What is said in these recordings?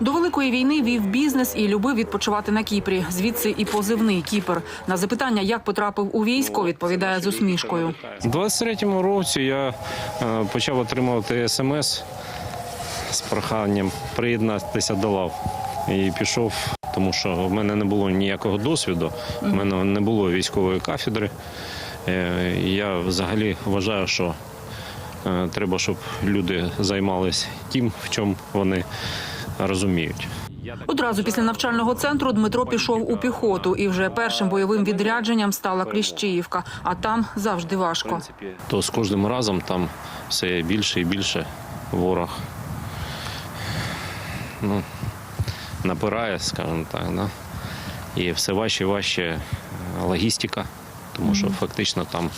До великої війни вів бізнес і любив відпочивати на Кіпрі. Звідси і позивний Кіпр. На запитання, як потрапив у військо, відповідає з усмішкою. У 23-му році я е, почав отримувати смс з проханням приєднатися до лав. І пішов, тому що в мене не було ніякого досвіду, в мене не було військової кафедри. Е, Я взагалі вважаю, що е, треба, щоб люди займалися тим, в чому вони розуміють. Одразу після навчального центру Дмитро пішов у піхоту, і вже першим бойовим відрядженням стала Кліщіївка. А там завжди важко. То з кожним разом там все більше і більше ворог ну, напирає, скажімо так. Да? І все важче і важче е, логістика, тому що фактично там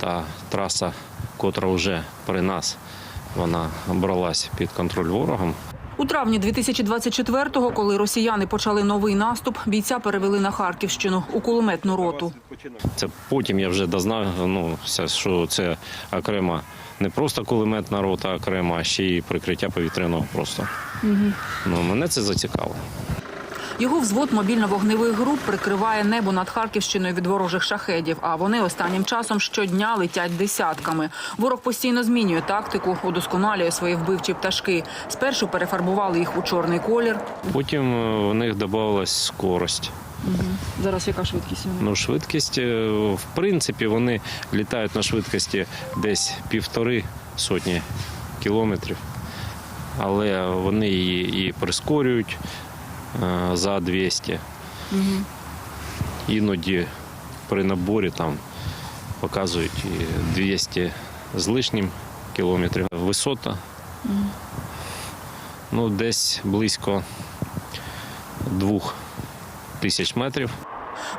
та траса, котра вже при нас, вона бралась під контроль ворогом. У травні 2024-го, коли росіяни почали новий наступ, бійця перевели на Харківщину у кулеметну роту. Це потім я вже дознав, ну, все, що це окрема не просто кулеметна рота, окрема, а ще й прикриття повітряного просто. Ну, мене це зацікавило. Його взвод мобільно-вогневих груп прикриває небо над Харківщиною від ворожих шахедів. А вони останнім часом щодня летять десятками. Ворог постійно змінює тактику, удосконалює свої вбивчі пташки. Спершу перефарбували їх у чорний колір. Потім е, в них додавалась скорость. Зараз яка швидкість? Ну, швидкість, е, в принципі, вони літають на швидкості десь півтори сотні кілометрів, але вони її і прискорюють за 200. Іноді при наборі там показують 200 з лишнім кілометрів. Висота ну, десь близько двох тисяч метрів.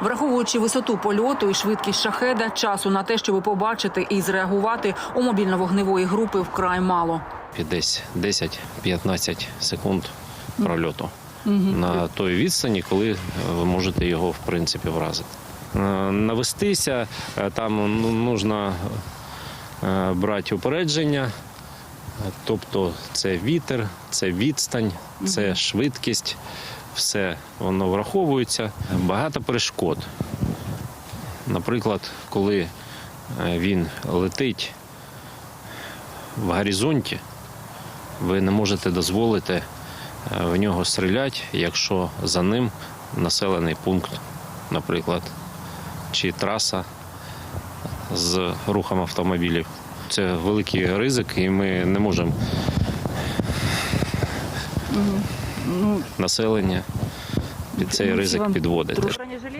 Враховуючи висоту польоту і швидкість шахеда, часу на те, щоб побачити і зреагувати у мобільно-вогневої групи вкрай мало. десь 10-15 секунд прольоту на той відстані, коли е, ви можете його в принципі вразити. Е, Навестися е, там ну, нужно брати упередження, тобто це вітер, це відстань, це швидкість, все воно враховується. Багато перешкод. Наприклад, коли він летить в горизонті, ви не можете дозволити в нього стрілять, якщо за ним населений пункт, наприклад, чи траса з рухом автомобілів. Це великий ризик, і ми не можемо населення під цей ризик підводити.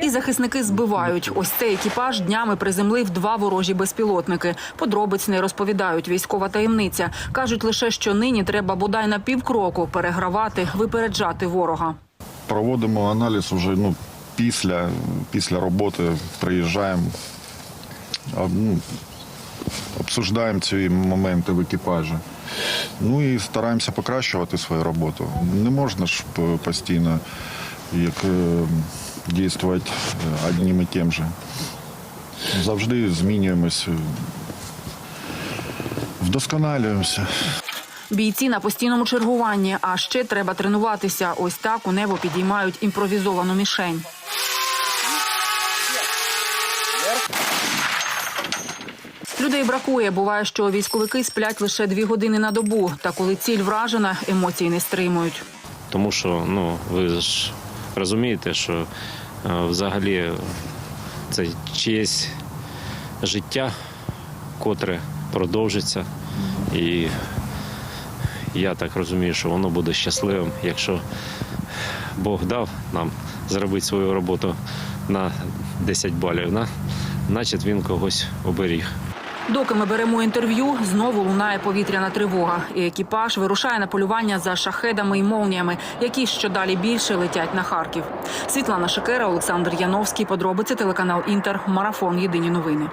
І захисники збивають. Ось цей екіпаж днями приземлив два ворожі безпілотники. Подробиць не розповідають. Військова таємниця кажуть лише, що нині треба бодай на півкроку перегравати, випереджати ворога. Проводимо аналіз уже ну, після, після роботи, приїжджаємо, ну, обсуждаємо ці моменти в екіпажі. Ну і стараємося покращувати свою роботу. Не можна ж постійно як, е, діяти одним і тим же. Завжди змінюємось, е, вдосконалюємося. Бійці на постійному чергуванні, а ще треба тренуватися. Ось так у небо підіймають імпровізовану мішень. Людей бракує. Буває, що військовики сплять лише дві години на добу. Та коли ціль вражена, емоцій не стримують. Тому що ну, ви ж розумієте, що е, взагалі це чиєсь життя, котре продовжиться. І я так розумію, що воно буде щасливим, якщо Бог дав нам зробити свою роботу на 10 балів, на, значить він когось оберіг. Доки ми беремо інтерв'ю, знову лунає повітряна тривога, і екіпаж вирушає на полювання за шахедами і молніями, які що далі більше летять на Харків. Світлана Шикера, Олександр Яновський. Подробиці телеканал Інтер. Марафон. Єдині новини.